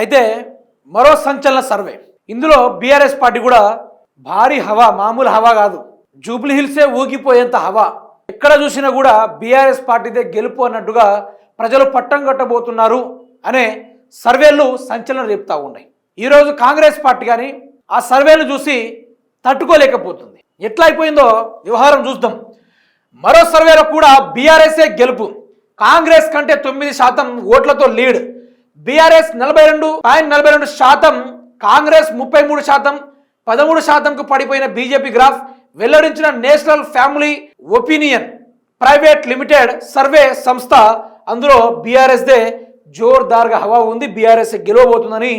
అయితే మరో సంచలన సర్వే. ఇందులో బీఆర్ఎస్ పార్టీ కూడా భారీ హవా మామూలు హవా కాదు. జూబ్లీ హిల్సే ఊగిపోయేంత హవా. ఎక్కడ చూసినా కూడా బీఆర్ఎస్ పార్టీదే గెలుపు అన్నట్టుగా ప్రజలు పట్టం కట్టబోతున్నారు అనే సర్వేలు సంచలనం రేపుతా ఉన్నాయి. ఈరోజు కాంగ్రెస్ పార్టీ కానీ ఆ సర్వేలు చూసి తట్టుకోలేకపోతుంది. ఎట్లా అయిపోయిందో వ్యవహారం చూద్దాం. మరో సర్వేలో కూడా బీఆర్ఎస్ఏ గెలుపు. కాంగ్రెస్ కంటే తొమ్మిది శాతం ఓట్లతో లీడ్. బీఆర్ఎస్ నలభై రెండు పాయింట్ నలభై రెండు శాతం కాంగ్రెస్ ముప్పై మూడు శాతం పదమూడు శాతంకు పడిపోయిన బీజేపీ గ్రాఫ్ వెల్లడించిన national family opinion private limited survey సంస్థ అందులో బీఆర్ఎస్దే జోర్దార్గా హవా ఉంది బీఆర్ఎస్ గెలవబోతుందని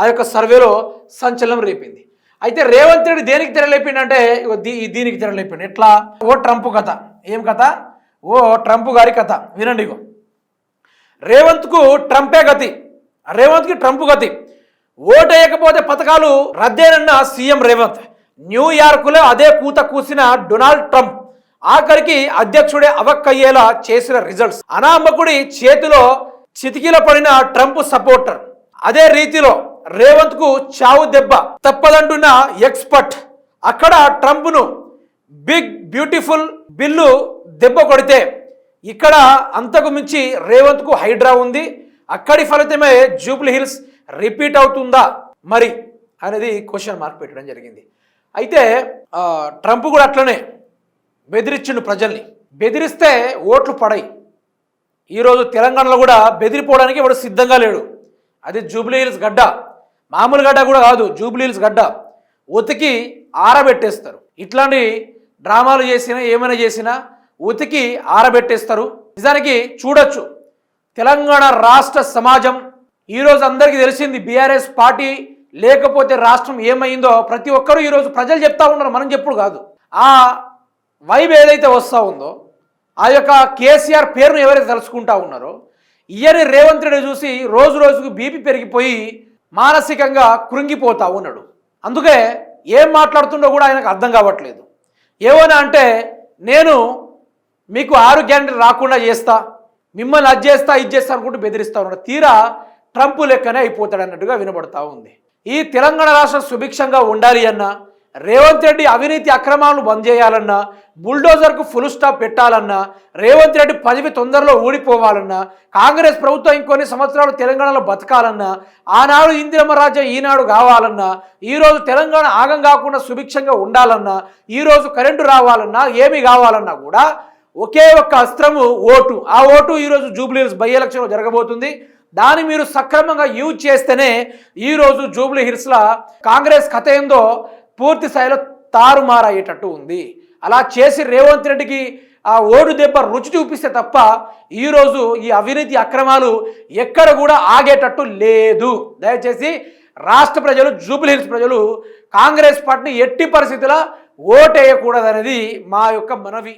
ఆ యొక్క సర్వేలో సంచలనం రేపింది. అయితే రేవంత్ రెడ్డి దేనికి తెరలేపిండంటే దీనికి తెరలేపిండు. ఎట్లా? ఓ ట్రంప్ కథ. ఏం కథ? ఓ ట్రంప్ గారి కథ. వినండి ఇగో. రేవంత్కు ట్రంపే గతి. రేవంత్కి ట్రంప్ గతి. ఓటేయకపోతే పథకాలు రద్దేనన్న సీఎం రేవంత్. న్యూయార్కులో అదే కూత కూసిన డొనాల్డ్ ట్రంప్. ఆఖరికి అధ్యక్షుడే అవక్కయ్యేలా చేసిన రిజల్ట్స్. అనామకుడి చేతిలో చితికిల పడిన ట్రంప్ సపోర్టర్. అదే రీతిలో రేవంత్కు చావు దెబ్బ తప్పదంటున్న ఎక్స్పర్ట్. అక్కడ ట్రంప్ను బిగ్ బ్యూటిఫుల్ బిల్లు దెబ్బ కొడితే ఇక్కడ అంతకు మించి రేవంత్కు హైడ్రా ఉంది. అక్కడి ఫలితమే జూబ్లీ హిల్స్ రిపీట్ అవుతుందా? మరి అనేది క్వశ్చన్ మార్క్ పెట్టడం జరిగింది. అయితే ట్రంప్ కూడా అట్లనే బెదిరించిండు ప్రజల్ని. బెదిరిస్తే ఓట్లు పడాయి. ఈరోజు తెలంగాణలో కూడా బెదిరిపోవడానికి వాడు సిద్ధంగా లేడు. అది జూబ్లీ హిల్స్ గడ్డ. మామూలు గడ్డ కూడా కాదు జూబ్లీ హిల్స్ గడ్డ. ఉతికి ఆరబెట్టేస్తారు. ఇట్లాంటి డ్రామాలు చేసినా ఏమైనా చేసినా ఉతికి ఆరబెట్టేస్తారు. నిజానికి చూడొచ్చు. తెలంగాణ రాష్ట్ర సమాజం. ఈరోజు అందరికీ తెలిసింది బీఆర్ఎస్ పార్టీ లేకపోతే రాష్ట్రం ఏమైందో. ప్రతి ఒక్కరూ ఈరోజు ప్రజలు చెప్తా ఉన్నారు మనం చెప్పుడు కాదు. ఆ వైబ్ ఏదైతే వస్తూ ఉందో ఆ యొక్క కేసీఆర్ పేరును ఎవరైతే తలుచుకుంటా ఉన్నారో ఇయర్ రేవంత్ రెడ్డి చూసి రోజు రోజుకు బీపీ పెరిగిపోయి మానసికంగా కృంగిపోతా ఉన్నాడు. అందుకే ఏం మాట్లాడుతుండో కూడా ఆయనకు అర్థం కావట్లేదు. ఏమైనా అంటే నేను మీకు ఆరు రాకుండా చేస్తా మిమ్మల్ని అది చేస్తా ఇది చేస్తా అనుకుంటూ బెదిరిస్తా ఉన్నాడు. తీరా ట్రంప్ లెక్కనే అయిపోతాడు అన్నట్టుగా వినబడతా ఉంది. ఈ తెలంగాణ రాష్ట్రం సుభిక్షంగా ఉండాలి అన్నా రేవంత్ రెడ్డి అవినీతి అక్రమాలను బంద్ చేయాలన్నా బుల్డోజర్కు ఫుల్ స్టాప్ పెట్టాలన్నా రేవంత్ రెడ్డి పదవి తొందరలో ఊడిపోవాలన్నా కాంగ్రెస్ ప్రభుత్వం ఇంకొన్ని సంవత్సరాలు తెలంగాణలో బతకాలన్నా ఆనాడు ఇందిరమ్మ రాజ్యం ఈనాడు కావాలన్నా ఈరోజు తెలంగాణ ఆగం కాకుండా సుభిక్షంగా ఉండాలన్నా ఈరోజు కరెంటు రావాలన్నా ఏమి కావాలన్నా కూడా ఒకే ఒక్క అస్త్రము ఓటు. ఆ ఓటు ఈరోజు జూబ్లీహిల్స్ బై ఎలక్షన్లో జరగబోతుంది. దాన్ని మీరు సక్రమంగా యూజ్ చేస్తేనే ఈరోజు జూబ్లీ హిల్స్లో కాంగ్రెస్ కథ ఏందో పూర్తి స్థాయిలో తారుమారయ్యేటట్టు ఉంది. అలా చేసి రేవంత్ రెడ్డికి ఆ ఓటు దెబ్బ రుచి చూపిస్తే తప్ప ఈరోజు ఈ అవినీతి అక్రమాలు ఎక్కడ కూడా ఆగేటట్టు లేదు. దయచేసి రాష్ట్ర ప్రజలు జూబ్లీ హిల్స్ ప్రజలు కాంగ్రెస్ పార్టీని ఎట్టి పరిస్థితుల ఓటేయకూడదనేది మా యొక్క మనవి.